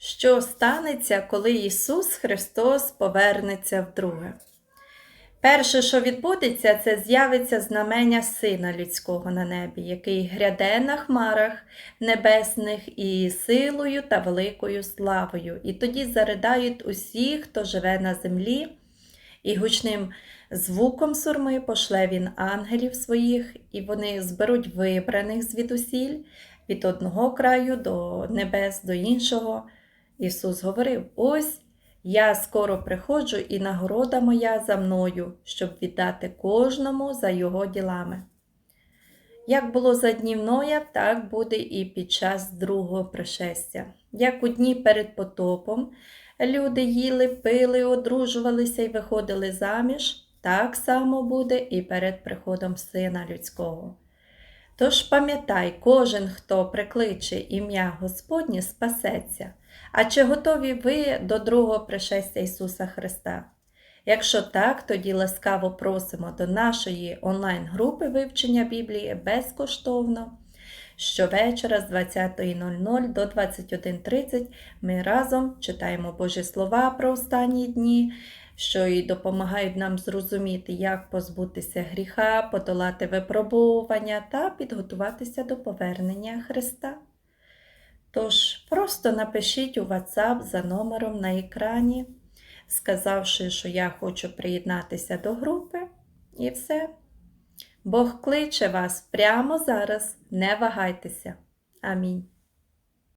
Що станеться, коли Ісус Христос повернеться вдруге? Перше, що відбудеться, це з'явиться знамення Сина Людського на небі, який гряде на хмарах небесних і силою та великою славою. І тоді заридають усі, хто живе на землі, і гучним звуком сурми пошле він ангелів своїх, і вони зберуть вибраних звідусіль від одного краю до небес, до іншого. Ісус говорив: Ось я скоро приходжу, і нагорода моя за мною, щоб віддати кожному за його ділами. Як було за днів Ноя, так буде і під час другого пришестя. Як у дні перед потопом люди їли, пили, одружувалися і виходили заміж, так само буде і перед приходом Сина Людського. Тож пам'ятай, кожен, хто прикличе ім'я Господнє, спасеться. А чи готові ви до другого пришестя Ісуса Христа? Якщо так, тоді ласкаво просимо до нашої онлайн-групи вивчення Біблії безкоштовно. Щовечора з 20.00 до 21.30 ми разом читаємо Божі слова про останні дні, що і допомагають нам зрозуміти, як позбутися гріха, подолати випробовування та підготуватися до повернення Христа. Тож просто напишіть у WhatsApp за номером на екрані, сказавши, що я хочу приєднатися до групи, і все. Бог кличе вас прямо зараз, не вагайтеся. Амінь.